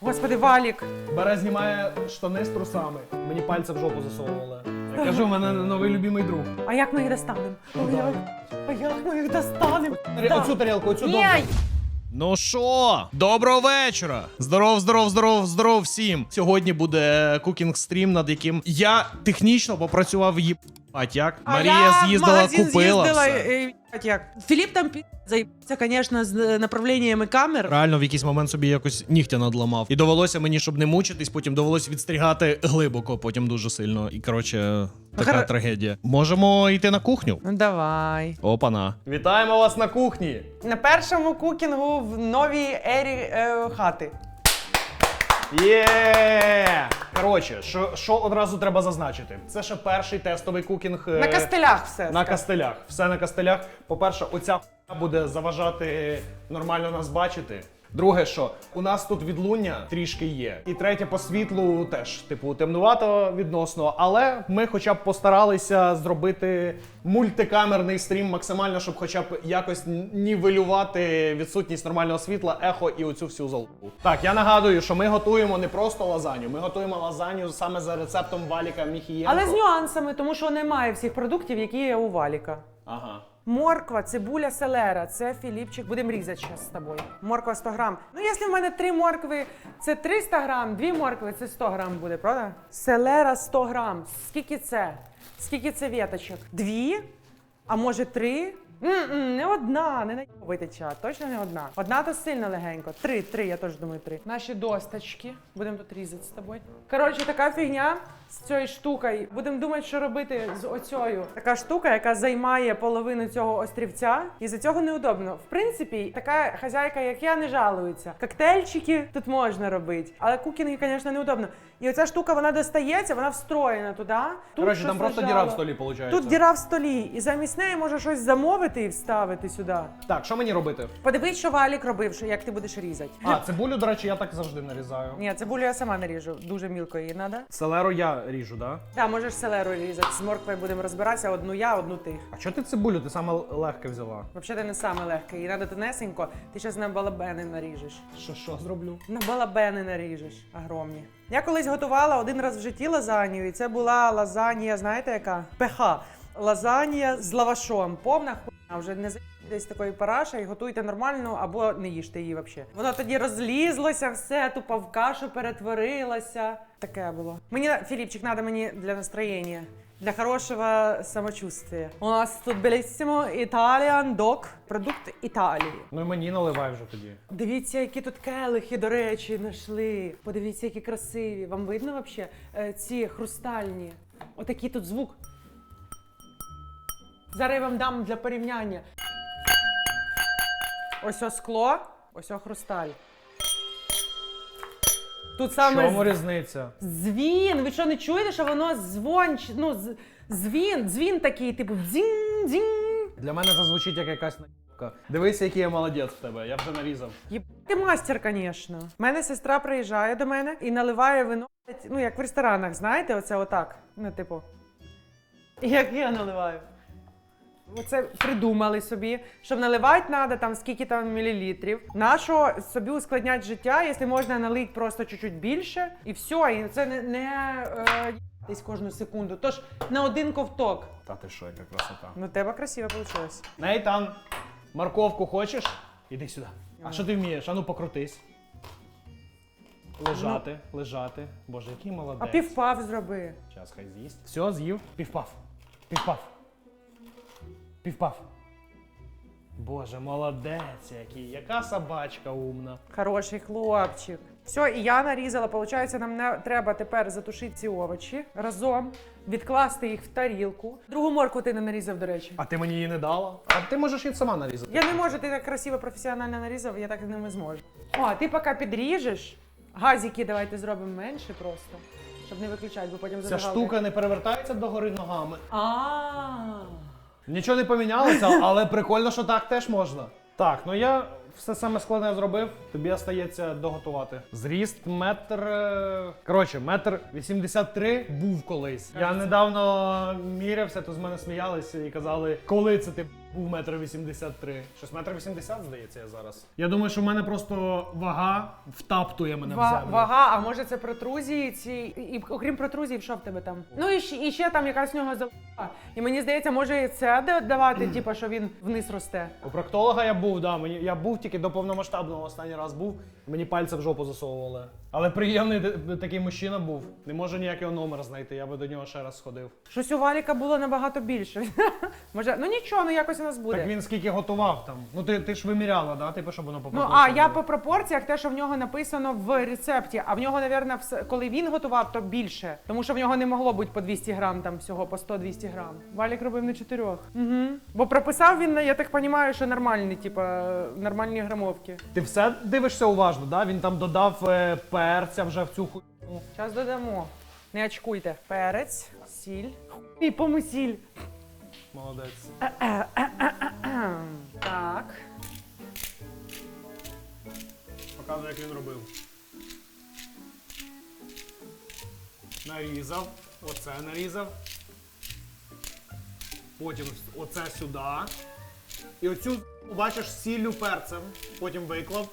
Господи, валік. Бере знімає штани з трусами. Мені пальця в жопу засовували. Я кажу, у мене новий любимий друг. А як ми їх достанемо? Ну, Ой, як- А як ми їх достанемо? Оцю тарілку, оцю Ні, добру. Ну що, доброго вечора! Здоров, здоров, здоров, здоров всім! Сьогодні буде кукінг стрім, над яким я технічно попрацював їбать як. А Марія я з'їздила, магазин купила. з'їздила, все. і, і, як. Філіп там пі... заїбався, звісно, з е, направленнями камер. Реально в якийсь момент собі якось нігтя надламав. І довелося мені, щоб не мучитись, потім довелося відстрігати глибоко, потім дуже сильно. І коротше, така Гар- трагедія. Можемо йти на кухню? Ну давай. Опана. Вітаємо вас на кухні. На першому кукінгу в новій ері е, хати. Є! Коротше, що, що одразу треба зазначити? Це ще перший тестовий кукінг. е, На кастелях все. На кастелях. Все на кастелях. По-перше, оця хуйня буде заважати нормально нас бачити. Друге, що у нас тут відлуння трішки є. І третє, по світлу теж, типу, темнувато відносно. Але ми хоча б постаралися зробити мультикамерний стрім максимально, щоб хоча б якось нівелювати відсутність нормального світла, ехо і оцю всю золоту. Так, я нагадую, що ми готуємо не просто лазанью, ми готуємо лазанью саме за рецептом Валіка Міхієнко. Але з нюансами, тому що немає всіх продуктів, які є у валіка. Ага. Морква, цибуля, селера. Це Філіпчик. Будемо різати зараз з тобою. Морква 100 грам. Ну, якщо в мене три моркви, це 300 грам, дві моркви це 100 грам буде, правда? Селера 100 грам. Скільки це? Скільки це віточок? Дві? А може три? М-м, не одна, не наїбайте чат, точно не одна. Одна то сильно легенько. Три, три, я теж думаю, три. Наші досточки. Будемо тут різати з тобою. Коротше, така фігня з цією штукою. Будемо думати, що робити з оцею. Така штука, яка займає половину цього острівця, і за цього неудобно. В принципі, така хазяйка, як я, не жалується. Коктейльчики тут можна робити, але кукінги, звісно, неудобно. І оця штука вона достається, вона встроєна туди. Тут Коротше, там щось просто лежало. діра в столі виходить. Тут діра в столі, і замість неї може щось замовити і вставити сюди. Так, що мені робити? Подивись, що Валік робив, що як ти будеш різати. А, цибулю, до речі, я так завжди нарізаю. Ні, цибулю я сама наріжу. Дуже мілко її треба. Селеру я ріжу, да? Так, можеш селеру різати. З морквою будемо розбиратися. Одну я, одну ти. А чого ти цибулю? Ти саме легке взяла. Взагалі, ти не саме легке. Її треба тонесенько. Ти зараз на балабени наріжеш. Що, що зроблю? На балабени наріжеш. Огромні. Я колись готувала один раз в житті лазанью, і це була лазанія, знаєте яка? ПХ. Лазанія з лавашом. Повна хуйня. Вже не за десь такої параша і готуйте нормально або не їжте її взагалі. Воно тоді розлізлося, все тупо в кашу перетворилося. Таке було. Мені Філіпчик, треба мені для настроєння. Для хорошого самочувствия. У нас тут беліссимо Italian Dog, продукт Італії. Ну і мені наливай вже тоді. Дивіться, які тут келихи, до речі, знайшли. Подивіться, які красиві. Вам видно взагалі ці хрустальні? Отакий тут звук. Зараз я вам дам для порівняння. Ось о скло, ось о хрусталь. Тут В саме чому різниця? Дзвін, ви що не чуєте, що воно звонч, ну, з- дзвін, дзвін такий, типу дзінь, дзінь. Для мене це звучить як якась наїбка. Дивися, який я молодець в тебе, я вже нарізав. Єб... Ти мастер, звісно. У мене сестра приїжджає до мене і наливає вино, ну як в ресторанах, знаєте, оце отак. Ну, типу. Як я наливаю. Оце придумали собі, що наливати треба там скільки там мілілітрів. Нащо собі ускладнять життя, якщо можна налити просто чуть-чуть більше, і все, і це не, не е, десь кожну секунду. Тож на один ковток. Та ти що, яка красота. Ну, тебе красиво вийшло. Нейтан, морковку хочеш? Іди сюди. А що ти вмієш? Ану покрутись. Лежати, лежати. Боже, який молодець. А півпав зроби. Зараз хай з'їсть. Все, з'їв. Півпав. Півпав. Півпав. Боже, молодець який. Яка собачка умна. Хороший хлопчик. Все, і я нарізала. Получається, нам не треба тепер затушити ці овочі разом, відкласти їх в тарілку. Другу морку ти не нарізав, до речі. А ти мені її не дала? А ти можеш її сама нарізати. Я не можу, ти так красиво професіонально нарізав, я так не зможу. О, а ти поки підріжеш, газики давайте зробимо менше просто, щоб не виключати, бо потім Ця зажигалки- штука не перевертається догори ногами. А. Нічого не помінялося, але прикольно, що так теж можна. Так, ну я все саме складне зробив, тобі остається доготувати. Зріст метр. е, Коротше, метр 83 був колись. Я недавно мірявся, то з мене сміялися і казали, коли це ти був метр вісімдесят три. Щось метр вісімдесят, здається, я зараз. Я думаю, що в мене просто вага втаптує мене в Ва- землю. вага, а може це протрузії ці. І окрім протрузії, що в тебе там? Ну і ще, і ще там якась в нього за. І мені здається, може і це да- давати, типу, що він вниз росте. У проктолога я був, да. Мені я був тільки до повномасштабного останній раз був. Мені пальця в жопу засовували. Але приємний такий мужчина був. Не можу ніяк його номер знайти. Я би до нього ще раз сходив. Щось у Валіка було набагато більше. може, ну нічого, ну якось у нас буде. Так він скільки готував там. Ну ти, ти ж виміряла, да? Типу, щоб воно по Ну, а пропорціям я було. по пропорціях, те, що в нього написано в рецепті, а в нього, напевно, все, коли він готував, то більше. Тому що в нього не могло бути по 200 грам там всього, по 100-200 грам. Валік робив на чотирьох. Угу. Бо прописав він, я так розумію, що нормальні, типа, нормальні грамовки. Ти все дивишся уважно, да? Він там додав е, перця вже в цю ху... Зараз додамо. Не очкуйте. Перець, сіль. І помисіль. Молодець. Так. Показує, як він робив. Нарізав. Оце нарізав. Потім оце сюди. І оцю бачиш сіллю перцем. Потім виклав.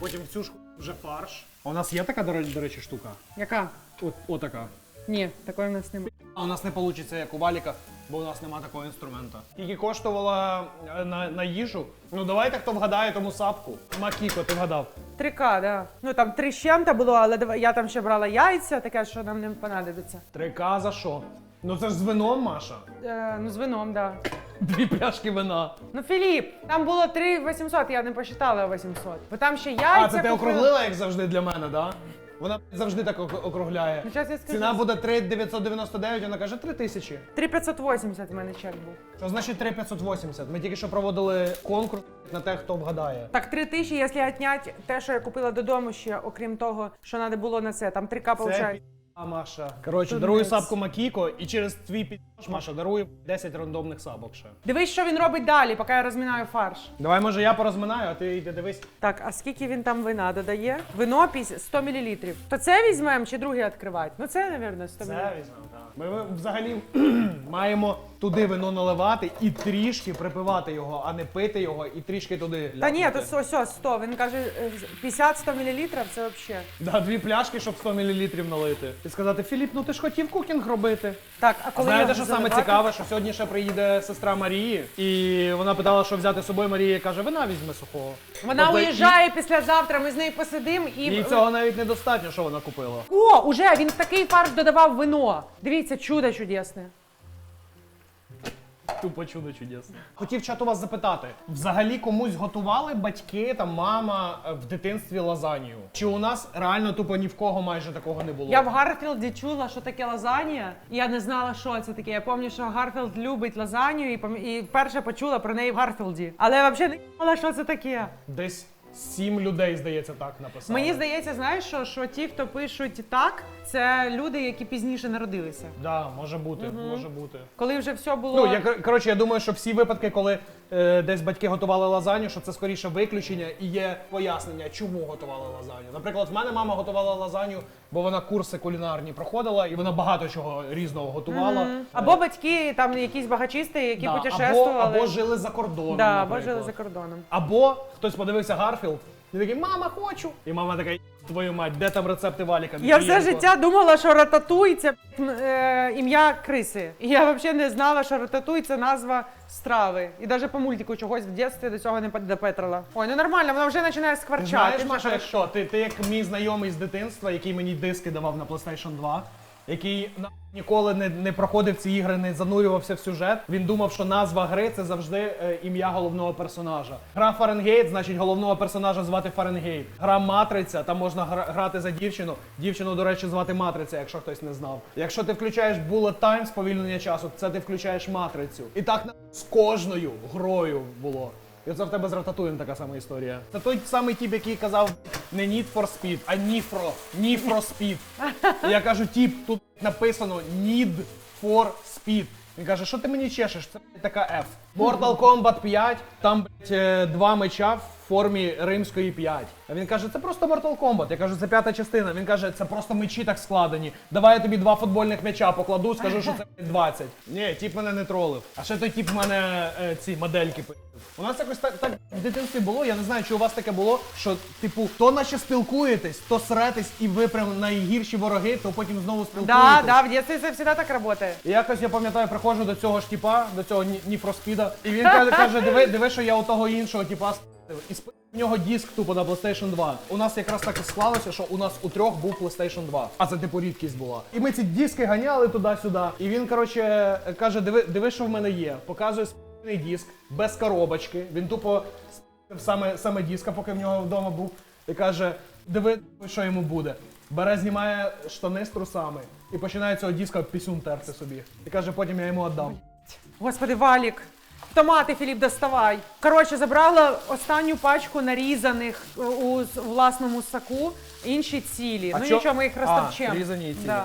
Потім цю ж вже фарш. А у нас є така, до речі, до речі, штука? Яка? От, отака. Ні, такої в нас немає. А у нас не вийде, як у Валіка, бо у нас немає такого інструмента. Скільки коштувала е, на, на їжу? Ну давайте хто вгадає тому сапку. Макіко, ти вгадав. 3К, да. Ну там три з чим-то було, але дава- я там ще брала яйця, таке, що нам не понадобиться. 3К за що? Ну це ж з вином, Маша. Е, ну, з вином, да. Дві пляшки вина. Ну, Філіп, там було 3 800, я не посчитала 800. Бо там ще яйця. А, це ти купила. округлила, як завжди для мене, да? Вона завжди так ок- округляє. Ну, щас я скажу. Ціна буде 3,999, вона каже 3 тисячі. 3580 в мене чек був. Що значить 3,580? Ми тільки що проводили конкурс на те, хто вгадає. Так, 3 тисячі, якщо відняти те, що я купила додому ще, окрім того, що треба було на це, там 3К Це виходить. А, Маша. Коротше, дарую сапку Макіко і через твій підпиш, Маша, дарую 10 рандомних сапок ще. Дивись, що він робить далі, поки я розмінаю фарш. Давай, може, я порозминаю, а ти йди дивись. Так, а скільки він там вина додає? Вино 50 100 мл. То це візьмемо чи другий відкривати? Ну це, мабуть, 100 мл. Це візьмемо. Ми ми взагалі маємо туди вино наливати і трішки припивати його, а не пити його і трішки туди. Та ні, ляпнути. ось, ось 100. Він каже, е, 50-100 мл, це взагалі. Да, дві пляшки, щоб 100 мл налити. І сказати, Філіп, ну ти ж хотів кукінг робити. Так, а коли Знаєте, що саме цікаве, що сьогодні ще приїде сестра Марії, і вона питала, що взяти з собою. Марія каже, вина візьме сухого. Вона Тобто уїжджає післязавтра, ми з нею посидимо і. Їй цього навіть недостатньо, що вона купила. О, уже він в такий фарш додавав вино. Дивіться, чудо чудесне. Тупо чудо чудесне. Хотів чат у вас запитати: взагалі комусь готували батьки та мама е, в дитинстві лазанью? Чи у нас реально тупо ні в кого майже такого не було? Я в Гарфілді чула, що таке лазанія. і Я не знала, що це таке. Я пам'ятаю, що Гарфілд любить лазанію і, пам- і перше почула про неї в Гарфілді. Але я взагалі не знала, що це таке. Десь сім людей, здається, так написали. Мені здається, знаєш, що, що ті, хто пишуть так, це люди, які пізніше народилися. Да, може бути, може бути. Коли вже все було. Ну, я кор- коротше, я думаю, що всі випадки, коли е, десь батьки готували лазанью, що це скоріше виключення і є пояснення, чому готували лазанью. Наприклад, в мене мама готувала лазанью, бо вона курси кулінарні проходила, і вона багато чого різного готувала. Е, Або батьки, там якісь багачисти, які да, або, путешествували. або жили за кордоном. да, або наприклад. жили за кордоном. Або хтось подивився Гарфілд і такий, мама, хочу. І мама така, твою мать, де там рецепти валіка? Я все життя думала, що рататуй це е, ім'я криси. І я взагалі не знала, що рататуй це назва страви. І навіть по мультику чогось в дитинстві до цього не допетрила. Ой, ну нормально, вона вже починає скварчати. знаєш, Маша, якщо ти, ти як мій знайомий з дитинства, який мені диски давав на PlayStation 2, який на- ніколи не, не проходив ці ігри, не занурювався в сюжет. Він думав, що назва гри це завжди е, ім'я головного персонажа. Гра Фаренгейт, значить головного персонажа звати Фаренгейт. Гра Матриця, там можна гра- грати за дівчину. Дівчину, до речі, звати Матриця, якщо хтось не знав. Якщо ти включаєш Bullet Time сповільнення часу, це ти включаєш матрицю. І так на- з кожною грою було. І оце в тебе з Рататуєм така сама історія. Це той самий тіп, який казав не Need for Speed, а Ніфро. Ніфро Speed. І я кажу, тіп, тут написано Need for Speed. Він каже, що ти мені чешеш? Це така F. Mortal Kombat 5, там блядь, е, два меча в формі римської 5. А він каже, це просто Mortal Kombat. Я кажу, це п'ята частина. Він каже, це просто мечі так складені. Давай я тобі два футбольних м'яча покладу, скажу, що це 20. Ні, тіп мене не тролив. А ще той тіп мене е, ці модельки пи***. У нас якось так, так в дитинстві було. Я не знаю, чи у вас таке було, що типу, то наче спілкуєтесь, то сретесь, і ви прям найгірші вороги, то потім знову спілкуєтесь. Да, да, в дитинстві це завжди так працює. І якось я пам'ятаю, приходжу до цього ж тіпа, до цього Ні- Ніфроспіда, і він каже, каже диви, диви, що я у того іншого тіпа с***ив. І сп... в нього диск тупо на PlayStation 2. У нас якраз так і склалося, що у нас у трьох був PlayStation 2. А це типу рідкість була. І ми ці диски ганяли туди-сюди. І він, коротше, каже, диви, диви, що в мене є. Показує спільний диск без коробочки. Він тупо спів саме, саме диска, поки в нього вдома був. І каже: диви, що йому буде. Бере, знімає штани з трусами і починає цього диска пісюн терти собі. І каже, потім я йому віддам. Господи, Валік. Томати, Філіп, доставай. Коротше, забрала останню пачку нарізаних е, у власному соку, інші цілі. А ну чо- нічого, ми їх А, розтовчемо. різані і цілі. Да.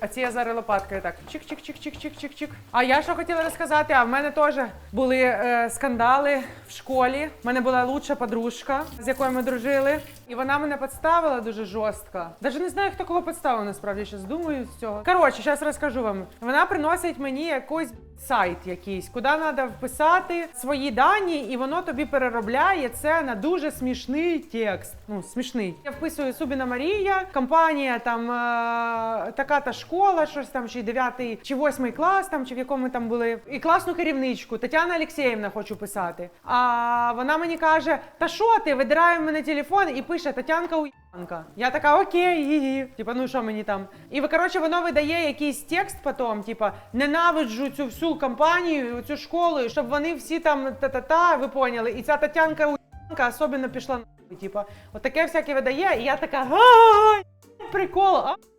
А ці я зараз лопаткою так. Чик-чик-чик-чик-чик-чик-чик. А я що хотіла розказати? А в мене теж були е, скандали в школі. У мене була лучша подружка, з якою ми дружили. І вона мене підставила дуже жорстко. Даже не знаю, хто кого підставив, насправді зараз думаю з цього. Коротше, зараз розкажу вам. Вона приносить мені якийсь сайт якийсь, куди треба вписати свої дані, і воно тобі переробляє це на дуже смішний текст. Ну, смішний. Я вписую Субіна Марія, компанія там е, така та школа, щось там, чи 9 чи 8 клас, там, чи в якому там були. І класну керівничку Тетяна Олексєєвна хочу писати. А вона мені каже: Та що ти? Видирає мене телефон і пише Тетянка у. Я така, окей, гі-гі. Типа, ну що мені там? І ви, коротше, воно видає якийсь текст потім, типа, ненавиджу цю всю компанію, цю школу, щоб вони всі там та-та-та, ви поняли. І ця Тетянка уянка Янка особливо пішла на типа, отаке всяке видає, і я така, а прикол, а.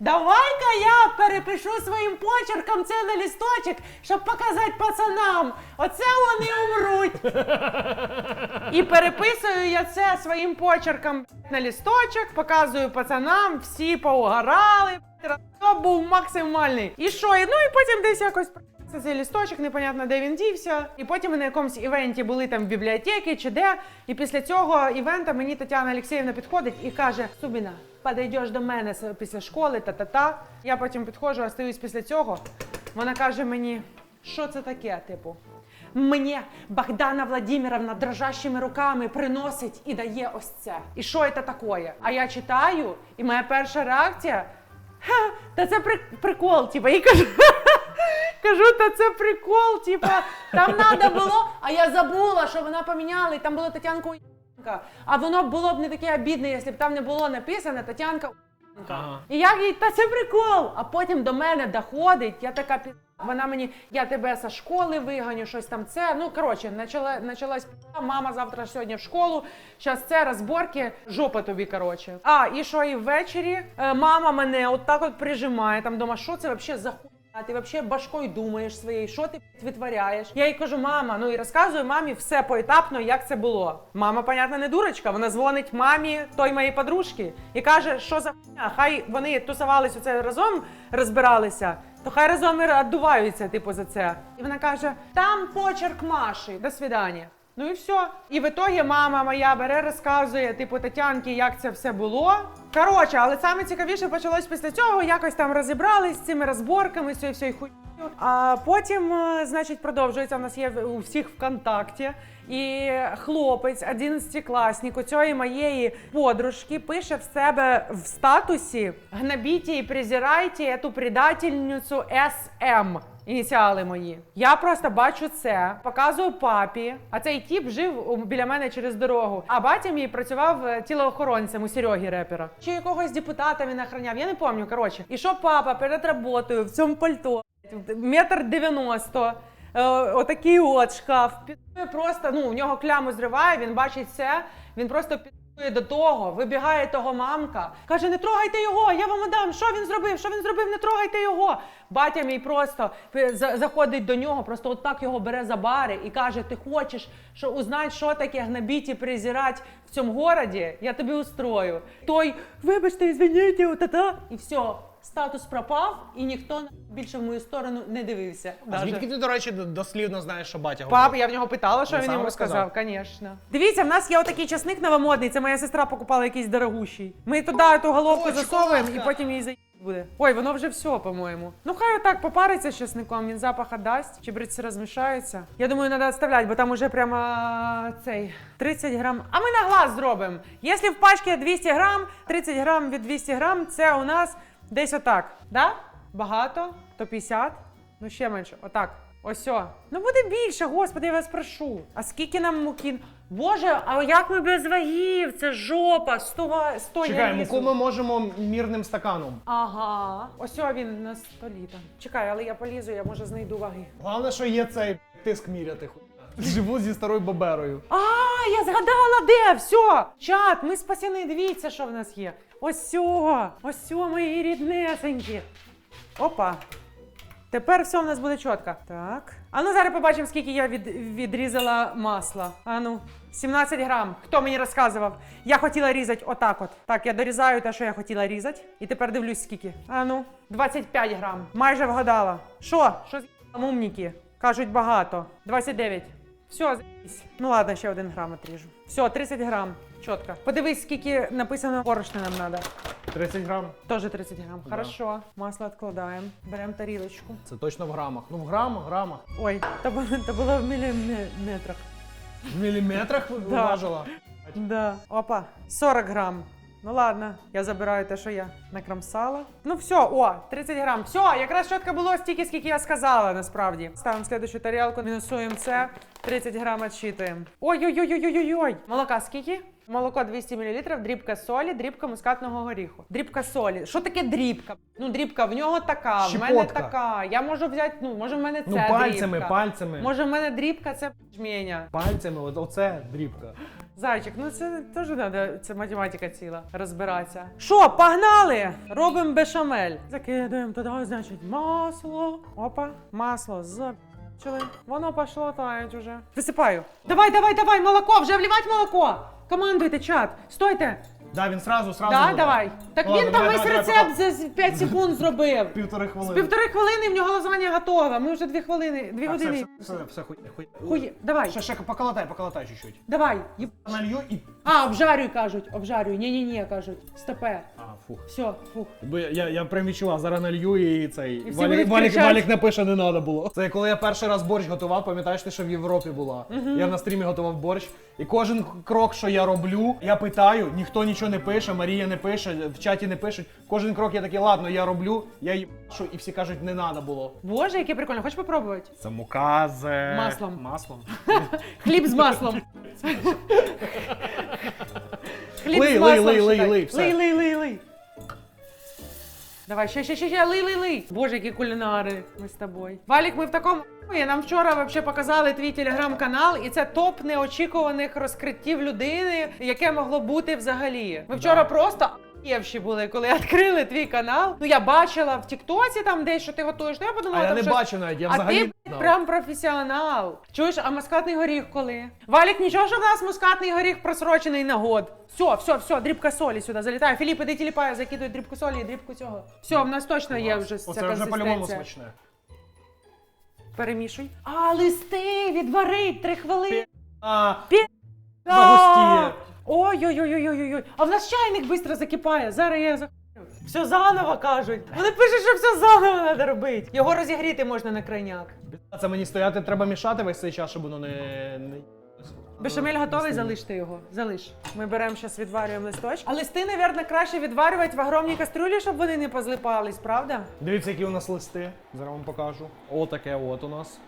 Давай-ка я перепишу своїм почерком це на лісточок, щоб показати пацанам. Оце вони умруть. І переписую я це своїм почерком на лісточок, показую пацанам, всі поугарали. Це був максимальний. І що? Ну і потім десь якось це цей лісточок, непонятно де він дівся. І потім ми на якомусь івенті були там в бібліотеці чи де. І після цього івента мені Тетяна Олексіївна підходить і каже: Субіна, підійдеш до мене після школи, та-та-та. Я потім підходжу, остаюсь після цього. Вона каже мені, що це таке, типу. Мені Богдана Владимировна дрожащими руками приносить і дає ось це. І що це таке? А я читаю, і моя перша реакція. Ха, та це прикол, типа, і кажу. Кажу, та це прикол, типа, там треба було, а я забула, що вона поміняла, і там була Тетянка Уянка. А воно було б не таке обідне, якщо б там не було написано Тетянка Уянка. Ага. І я їй, та це прикол. А потім до мене доходить, я така пі... Вона мені, я тебе зі школи виганю, щось там це. Ну, коротше, начала, началась мама завтра сьогодні в школу. Зараз це розборки, жопа тобі, коротше. А, і що і ввечері е, мама мене от так от прижимає там дома, що це взагалі за хуйня? А ти взагалі башкою думаєш своєю, що ти витворяєш? Я їй кажу, мама, ну і розказую мамі все поетапно, як це було. Мама, понятно, не дурочка. Вона дзвонить мамі той моєї подружки і каже, що за хуйня, хай вони тусувались оце разом, розбиралися. То хай разом і віддуваються, типу, за це. І вона каже: там почерк Маші, до свидання. Ну і все. І в ітогі мама моя бере, розказує, типу, Тетянки, як це все було. Коротше, але саме цікавіше почалось після цього. Якось там розібрались з цими розборками, з цією всією хуйнею. А потім, е, значить, продовжується. У нас є у всіх ВКонтакті. І хлопець, 11-класник у цієї моєї подружки, пише в себе в статусі: гнобіть і презирайте цю предательницю СМ. Ініціали мої. Я просто бачу це, показую папі. А цей тіп жив біля мене через дорогу. А батя мій працював е, тілоохоронцем у Сереги репера. Чи якогось депутата він охраняв, я не пам'ятаю. Коротше, і що папа перед роботою в цьому пальто, метр дев'яносто. Е, отакий от шкаф. Просто, ну, у нього кляму зриває, він бачить це, він просто підує до того, вибігає того мамка, каже: не трогайте його, я вам дам. Що він зробив? Що він зробив? Не трогайте його. Батя мій просто заходить до нього, просто отак його бере за бари і каже: Ти хочеш що узнать, що таке гнобіть і в цьому городі? Я тобі устрою. Той, вибачте, извините, та-та, і все. Статус пропав, і ніхто більше в мою сторону не дивився. А Даже. звідки ти, до речі, дослівно знаєш, що батя Пап, говорить? я в нього питала, що Він він сам йому розказав? сказав, звісно. Дивіться, в нас є отакий часник новомодний, це моя сестра покупала якийсь дорогущий. Ми туди ту головку О, засовуємо і потім її заїб буде. Ой, воно вже все, по-моєму. Ну хай отак попариться з часником, він запаха дасть, чебреці розмішаються. Я думаю, треба відставляти, бо там уже прямо цей 30 грам. А ми на глаз зробимо. Якщо в пачці 200 грам, 30 грам від 200 грам, це у нас десь отак. Да? Багато, то 50, ну ще менше. Отак. Ось о. Ну буде більше, господи, я вас прошу. А скільки нам муки? Боже, а як ми без вагів? Це жопа, 100, га- 100 я Чекай, лізу. муку ми можемо мірним стаканом. Ага. Ось о він на столі там. Чекай, але я полізу, я може знайду ваги. Головне, що є цей тиск міряти. хуй. Живу зі старою баберою. А, я згадала де! Все! Чат, ми спасені, дивіться, що в нас є. Ось сьо, ось сьо, мої ріднесенькі. Опа. Тепер все в нас буде чітко. Так. А ну зараз побачимо, скільки я від, відрізала масла. А ну, 17 грам. Хто мені розказував? Я хотіла різати отак от. Так, я дорізаю те, що я хотіла різати. І тепер дивлюсь, скільки. А ну, 25 грам. Майже вгадала. Що? Що з умніки? Кажуть багато. 29. Все, заїсь. Ну ладно, ще один грам отріжу. Все, 30 грам. Чітко. Подивись, скільки написано борошна нам треба. 30 грам. Тоже 30 грам. Да. Хорошо. Масло відкладаємо. Беремо тарілочку. Це точно в грамах. Ну в грамах, грамах. Ой, то, було- то було в міліметрах. В міліметрах ви- Да. Да. Опа, 40 грам. Ну ладно, я забираю те, що я накромсала. Ну все, о, 30 грам. Все, якраз чітко було стільки, скільки я сказала, насправді. Ставимо слідущу тарілку, мінусуємо це. 30 грам відсчитуємо. Ой-ой-ой-ой-ой-ой. Молока скільки? Молоко 200 мл, дрібка солі, дрібка мускатного горіху. Дрібка солі. Що таке дрібка? Ну, дрібка в нього така, в мене Щепотка. така. Я можу взяти, ну, може в мене це Ну пальцями, дрібка. пальцями. Може в мене дрібка, це жмєня. Пальцями, от оце дрібка. Зайчик, ну це теж треба, це математика ціла, розбиратися. Що, погнали? Робимо бешамель. Закидаємо туди, значить, масло. Опа, масло забчили. Воно пішло таять уже. Висипаю. Давай, давай, давай, молоко, вже вливати молоко. Командуйте, чат. Стойте. Да, він сразу, сразу. Да, буде. давай. Так Ладно, він там давай, весь давай, рецепт за 5 секунд зробив. Півтори З хвилини. півтори хвилини в нього лазання готове. Ми вже дві хвилини, дві А, все, години. все, все, все, хуй, хуй. Хуй, давай, Ще, ще поколотай, поколотай чуть-чуть. давай. Їб- Налью і... А, обжарюй, кажуть, обжарюй. Ні-ні-ні, кажуть. Стопе. А, фух. Все, фух. Бо я, я, я прям відчував, зараз налью і цей. І всі Валік, будуть Валік, кричати. Валік напише, не треба було. Це коли я перший раз борщ готував, пам'ятаєш ти, що в Європі була. Я на стрімі готував борщ. І кожен крок, що я роблю, я питаю, ніхто нічого не пише, Марія не пише, в чаті не пишуть. Кожен крок я такий, ладно, я роблю, я їбашу, і всі кажуть, не треба було. Боже, яке прикольно. Хочеш попробувати? Це мука з Маслом. Маслом. Хліб з маслом. Хліб Лий, з лий, маслом. лий, лий, лий, все. лий, лий, лий, лий. Давай, ще, ще, ще, ще, лий, лий, лий. Боже, які кулінари ми з тобою. Валік, ми в такому хуї. нам вчора вообще показали твій телеграм-канал, і це топ неочікуваних розкриттів людини, яке могло бути взагалі. Ми вчора Да. просто Євші були, коли відкрили твій канал. Ну я бачила в Тіктоці там десь, що ти готуєш. Ну я подумала, А я там не щось... бачу навіть, я а взагалі. ти не прям професіонал. Чуєш, а мускатний горіх коли? Валік, нічого, що в нас мускатний горіх просрочений на год. Все, все, все, дрібка солі сюди залітає. Філіп, іди тіліпає, закидує дрібку солі і дрібку цього. Все, в нас точно є вже ця Оце вже по-любому консистенція. смачне. Перемішуй. А, листи, відварить три хвилини. А, А! загустіє. Ой-ой-ой-ой-ой-ой. А в нас чайник швидко закипає. Зараз я за. Все заново кажуть. Вони пишуть, що все заново треба робити. Його розігріти можна на крайняк. Це мені стояти, треба мішати весь цей час, щоб воно не. не... Бешамель готовий, залиште його. Залиш. Ми беремо зараз, відварюємо листочки. А листи, мабуть, краще відварювати в огромній кастрюлі, щоб вони не позлипались, правда? Дивіться, які у нас листи. Зараз вам покажу. О, таке от у нас.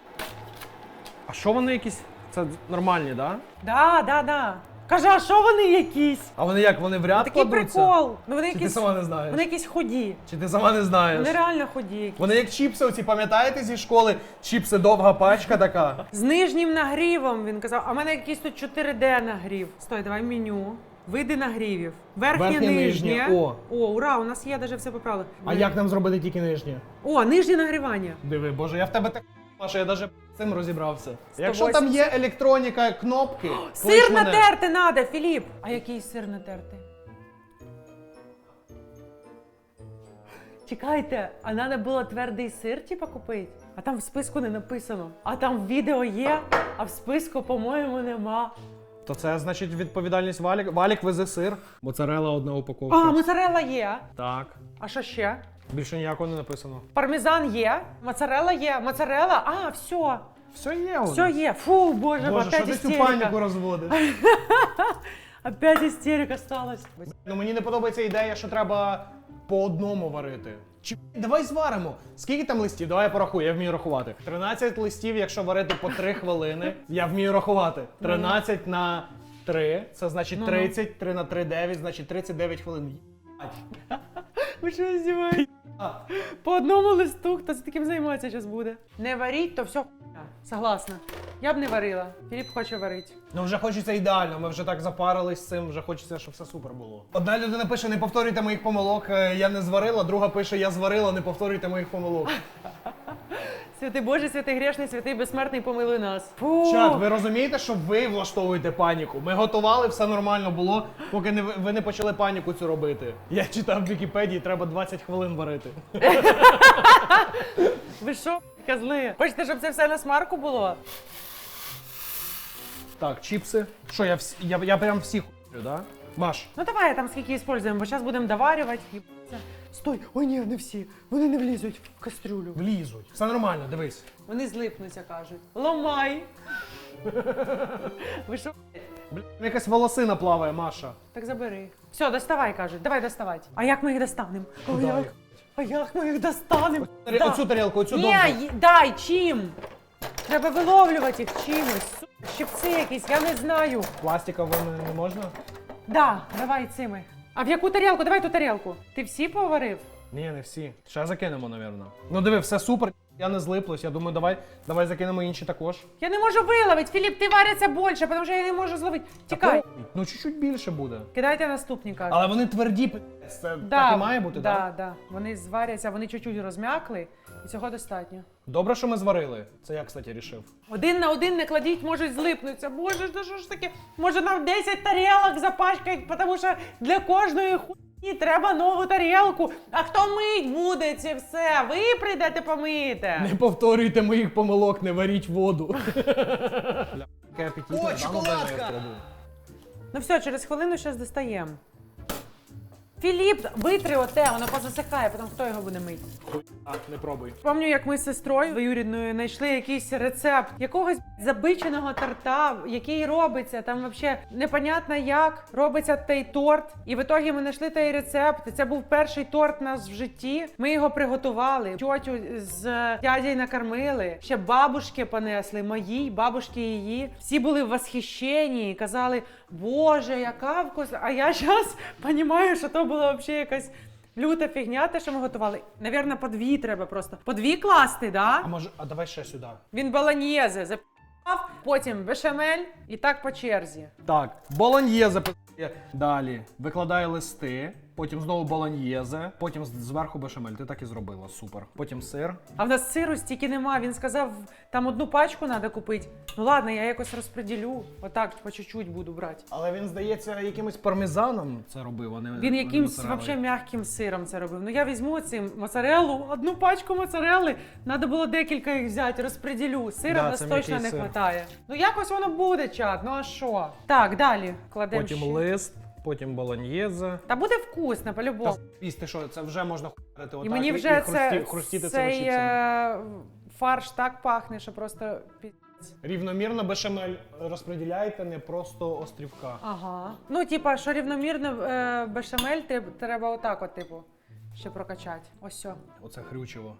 А що вони якісь? Це нормальні, да? Да, да, да. Каже, а що вони якісь? А вони як? Вони в ряд Такий кладуться? прикол. Ну вони Чи ти якісь. сама не знаєш? Вони якісь худі. Чи ти сама не знаєш? Вони реально худі. якісь. Вони як чіпси, оці пам'ятаєте зі школи? Чіпси довга пачка така. З нижнім нагрівом він казав, а в мене якийсь тут 4D нагрів. Стой, давай меню. Види нагрівів. Верхнє, Верхнє, нижнє. нижнє, о. О, ура, у нас є навіть все поправили. А як нам зробити тільки нижнє? О, нижнє нагрівання. Диви, боже, я в тебе так що я навіть цим розібрався. 180. Якщо там є електроніка, кнопки, Сир мене. натерти надо, Філіп. А який сир натерти? Чекайте, а треба було твердий сир, типа, купити? А там в списку не написано. А там відео є, а в списку, по-моєму, нема. То це значить відповідальність Валік. Валік везе сир. Моцарела одна упаковка. А, моцарелла є. Так. А що ще? Більше ніякого не написано. Пармезан є, моцарелла є, моцарелла, а, все. Все є. Все є. Фу, боже, Боже, що опять ти цю істерика. паніку розводиш? Опять істерика сталася. Ну мені не подобається ідея, що треба по одному варити. Чи давай зваримо. Скільки там листів? Давай я порахую, я вмію рахувати. 13 листів, якщо варити по 3 хвилини, я вмію рахувати. 13 на 3, це значить Ну-ну. 30, 3 на 3 9, значить 39 хвилин. Єбать. Ви що здіваєте? По одному листу, хто з таким займатися зараз буде? Не варіть, то все хуйня. Согласна. Я б не варила. Філіп хоче варити. Ну вже хочеться ідеально, ми вже так запарились з цим, вже хочеться, щоб все супер було. Одна людина пише: не повторюйте моїх помилок, е, я не зварила, друга пише, я зварила, не повторюйте моїх помилок. Святий Боже, святий грешний, святий безсмертний, помилуй нас. Фу. Чат, ви розумієте, що ви влаштовуєте паніку? Ми готували, все нормально було, поки не, ви не почали паніку цю робити. Я читав в Вікіпедії, треба 20 хвилин варити. Ви що, козли? Хочете, щоб це все на смарку було? Так, чіпси. Що, я, всі, я, я прям всі хуй, да? Маш, Ну давай там скільки используємо, бо зараз будемо доварювати. Їбаться. Стой, ой ні, не всі. Вони не влізуть в кастрюлю. влізуть. Все нормально, дивись. Вони злипнуться, кажуть. Ломай. Ви що? Бля, якась волосина плаває, Маша. Так забери. Все, доставай, кажуть. Давай доставати. А як ми їх достанемо? А Куди як? А як ми їх достанемо? Тарі- Да. Оцю тарілку, оцю Ні, й- дай чим. Треба виловлювати їх чимось. Сука, Щипці якісь, я не знаю. Пластиковими не, не можна? Да, давай цими. А в яку тарілку? Давай ту тарілку. Ти всі поварив? Ні, не всі. Ще закинемо, напевно. Ну диви, все супер. Я не злиплюсь. Я думаю, давай, давай закинемо інші також. Я не можу виловити. Філіп, ти вариться більше, тому що я не можу зловити. Тікай. Та. Ну чуть-чуть більше буде. Кидайте наступні, кажуть. Але вони тверді, пи***ць. це так і має бути, да, так? да. Вони зваряться, вони чуть-чуть розм'якли, і цього достатньо. Добре, що ми зварили. Це я, кстати, рішив. Один на один не кладіть, можуть злипнутися. Боже, да що ж таке? Може нам 10 тарілок запачкають, тому що для кожної хуйні треба нову тарілку. А хто мить буде це все? Ви прийдете помити. Не повторюйте моїх помилок, не варіть воду. О, шоколадка! Ну все, через хвилину зараз достаємо. Філіп, витри оте, воно позасихає, потім хто його буде мити. А, не пробуй. Пам'ятаю, як ми з сестрою двоюрідною знайшли якийсь рецепт якогось забиченого торта, який робиться. Там взагалі непонятно як робиться той торт. І в ітогі ми знайшли той рецепт. Це був перший торт у нас в житті. Ми його приготували. Тьотю з дядей накормили. Ще бабушки понесли, моїй, бабушки її. Всі були в восхищенні і казали, Боже, яка вкус. А я зараз розумію, що то була взагалі якась. Люта фігня, те, що ми готували. Навірно, по дві треба просто. По дві класти, да? А може, а давай ще сюди. Він баланьєзе зап'яв, потім бешамель і так по черзі. Так, болоньєзе пи***є. Далі викладає листи, потім знову болоньєзе, потім зверху бешамель. Ти так і зробила, супер. Потім сир. А в нас сиру стільки нема. Він сказав, там одну пачку треба купити. Ну ладно, я якось розподілю. Отак по чуть-чуть буду брати. Але він, здається, якимось пармезаном це робив, а не Він якимсь вообще м'яким сиром це робив. Ну я візьму цим моцареллу, одну пачку моцарелли. Треба було декілька їх взяти, розподілю. Сира Да, нас точно не вистачає. Ну якось воно буде, чат. Ну а що? Так, далі кладемо. Потім ще. лист, потім болоньєза. Та буде вкусно, по-любому. Пісти, що це вже можна хуярити отак І мені і вже хрусті- це, хрустіти цими цей чіпсами. е, фарш так пахне, що просто пі- Рівномірно бешамель розподіляйте, не просто острівка. Ага. Ну, типа, що рівномірно е, бешамель треб- треба отак, от, типу, ще прокачати. Ось все. Оце хрючево.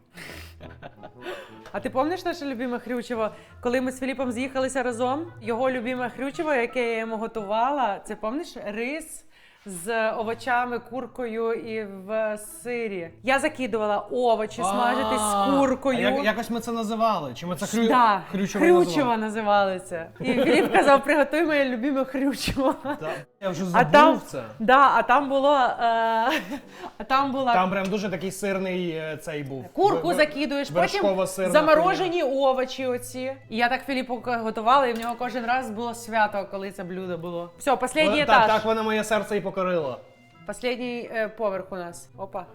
А ти пам'ятаєш наше любиме хрючево? Коли ми з Філіпом з'їхалися разом, його любиме хрючево, яке я йому готувала, це пам'ятаєш рис з овочами, куркою і в сирі. Я закидувала овочі, смажити з А, куркою. Як, якось ми це називали? Чи ми це хрю... Да, хрючево, хрючево називали? це. І Філіп казав, приготуй моє любиме хрючево. Я вже А там, це. да, а там було, е, а там була Там прям дуже такий сирний е, цей був. курку Ви- ви- закидуєш, потім вершково-сирна заморожені овочі оці. І я так Філіпу готувала, і в нього кожен раз було свято, коли це блюдо було. Все, останній Вона- етаж. Так, так вона моє серце і покорила. Последній е, поверх у нас. Опа.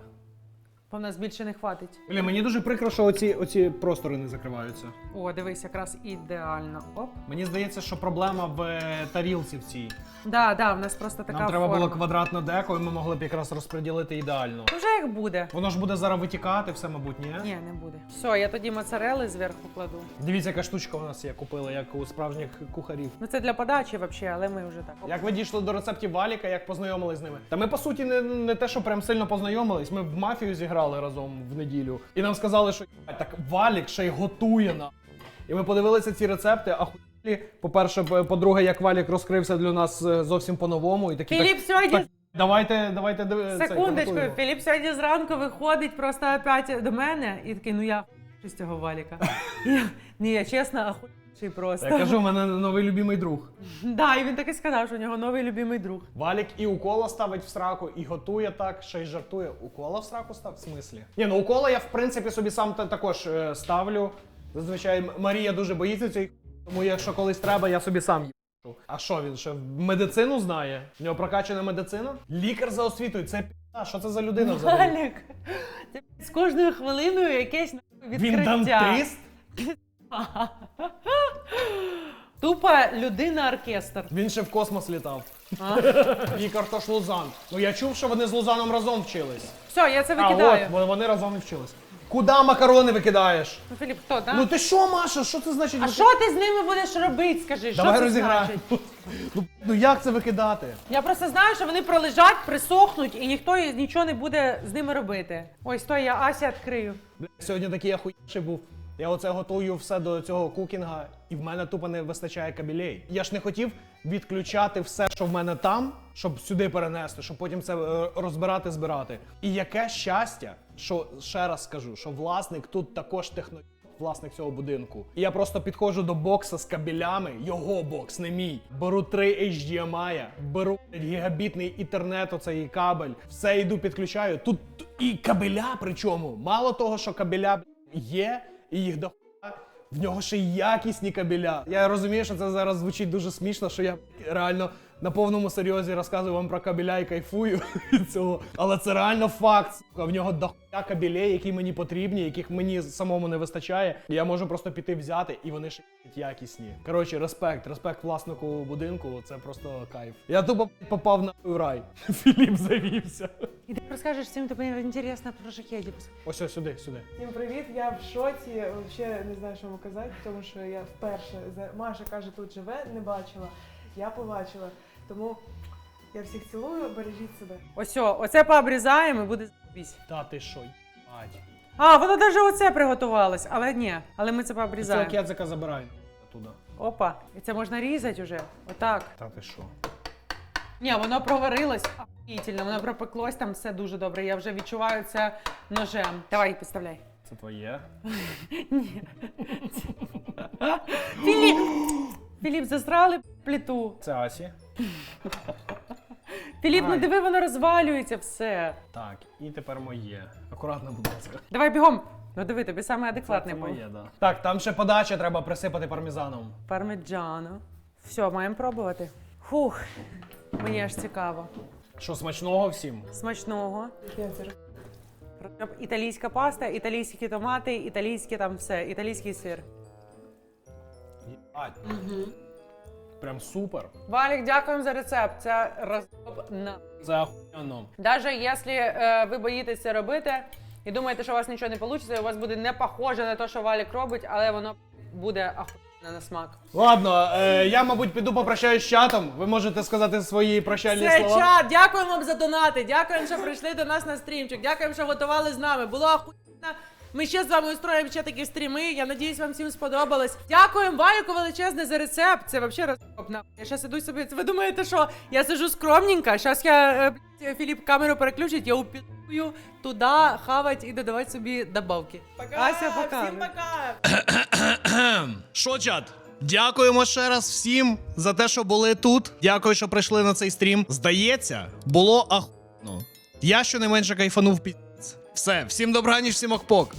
Бо в нас більше не хватить. Блін, мені дуже прикро, що оці, оці простори не закриваються. О, дивись, якраз ідеально. Оп. Мені здається, що проблема в е, тарілці в цій. Да, да, в нас просто така Нам треба форма. було квадратне деко, і ми могли б якраз розподілити ідеально. Ну, Вже як буде. Воно ж буде зараз витікати, все, мабуть, ні? Ні, не буде. Все, я тоді моцарели зверху кладу. Дивіться, яка штучка у нас є, купили, як у справжніх кухарів. Ну це для подачі взагалі, але ми вже так. Як ви дійшли до рецептів Валіка, як познайомились з ними? Та ми, по суті, не, не те, що прям сильно познайомились. Ми в мафію зіграли разом в неділю. І нам сказали, що «Єбать, так Валік ще й готує на. І ми подивилися ці рецепти, а хуй. По-перше, по-друге, як Валік розкрився для нас е, зовсім по-новому. І такі Філіп так, сьогодні так, давайте, давайте диви- цей, Секундочку. Філіп сьогодні зранку виходить просто опять до мене і такий, ну я з цього валіка. Я, ні, я чесно, ахуєвший просто. Я кажу, у мене новий любимий друг. Да, і він так і сказав, що у нього новий любимий друг. Валік і укола ставить в сраку, і готує так, ще й жартує. Укола в сраку став? В смислі? Ні, ну укола я в принципі собі сам також е, ставлю. Зазвичай Марія дуже боїться цієї, тому якщо колись треба, я собі сам їбашу. А що він ще медицину знає? В нього прокачана медицина? Лікар за освітою, це пі***а, що це за людина взагалі? Валік, це з кожною хвилиною якесь нахуй, Він відкриття. дантист? Тупо людина-оркестр. Він ще в космос літав. А? Лікар то ж Лузан. Ну я чув, що вони з Лузаном разом вчились. Все, я це А викидаю. от, вони разом і вчились. Куди макарони викидаєш? Ну, Філіп, хто, так? Ну ти що, Маша? Що це значить? а що ти з ними будеш робити, скажи? Давай що це розіграємо. значить? Ну, ну як це викидати? Я просто знаю, що вони пролежать, присохнуть, і ніхто і- нічого не буде з ними робити. Ой, стой, я Асі відкрию. Бля, Сьогодні такий охуєвший був. Я оце готую все до цього кукінга, і в мене тупо не вистачає кабелей. Я ж не хотів відключати все, що в мене там, щоб сюди перенести, щоб потім це е, розбирати, збирати. І яке щастя, що ще раз скажу, що власник тут також техно. Власник цього будинку. І я просто підходжу до бокса з кабелями, його бокс, не мій. Беру три HDMI, беру гігабітний інтернет, оцей кабель, все йду підключаю. Тут і кабеля, причому мало того, що кабеля є, і їх до в нього ще й якісні кабеля. Я розумію, що це зараз звучить дуже смішно, що я реально на повному серйозі розказую вам про кабеля і кайфую від цього. Але це реально факт. В нього дохуя кабелей, які мені потрібні, яких мені самому не вистачає. Я можу просто піти взяти, і вони ще якісні. Коротше, респект, респект власнику будинку. Це просто кайф. Я тупо попав на рай. Філіп завівся. І ти розкажеш всім, тобі інтересно про шахедів. Ось ось сюди, сюди. Всім привіт, я в шоці. Взагалі не знаю, що вам казати, тому що я вперше за- Маша каже, тут живе, не бачила. Я побачила. Тому я всіх цілую, бережіть себе. Ось, оце пообрізаємо і буде з***сь. Та ти що, їбать. А, воно навіть оце приготувалось, але ні. Але ми це Це пообрізаємо. кедзика забирай туди. Опа, і це можна різати вже. Отак. Та ти що? Ні, воно проварилось охуїтельно, воно пропеклось там все дуже добре. Я вже відчуваю це ножем. Давай, підставляй. Це твоє? Ні. Філіп! Філіп, засрали плиту. Це Асі. Філіп, ну Ай. диви, воно розвалюється все. Так, і тепер моє. Акуратно, будь ласка. Давай бігом. Ну диви, тобі саме Це, адекватний це був. моє, да. Так, там ще подача треба присипати пармезаном. Пармеджано. Все, маємо пробувати. Фух, мені аж цікаво. Що, смачного всім? Смачного. Італійська паста, італійські томати, італійське там все, італійський сир. Єбать. Прям супер. Валік, дякуємо за рецепт. Це розб на. Це охуєнно. Даже якщо е, ви боїтесь це робити і думаєте, що у вас нічого не вийде, у вас буде не похоже на те, що Валік робить, але воно буде ахуєнно на смак. Ладно, е, я, мабуть, піду попрощаюсь з чатом. Ви можете сказати свої прощальні Все, слова. чат, дякуємо вам за донати. Дякуємо, що прийшли до нас на стрімчик. Дякуємо, що готували з нами. Було охуєнно. Ми ще з вами устроїмо ще такі стріми. Я надіюсь, вам всім сподобалось. Дякуємо Валіку величезне за рецепт. Це взагалі розкопна. Я зараз іду собі. Ви думаєте, що я сиджу скромненько? Зараз я е, блядь, Філіп камеру переключить, я упілую туди хавать і додавати собі добавки. Пока, Ася, пока. Всім пока! Що, чат? Дякуємо ще раз всім за те, що були тут. Дякую, що прийшли на цей стрім. Здається, було ахуєнно. Я щонайменше кайфанув пі***ць. Все, всім добраніч, всім охпок.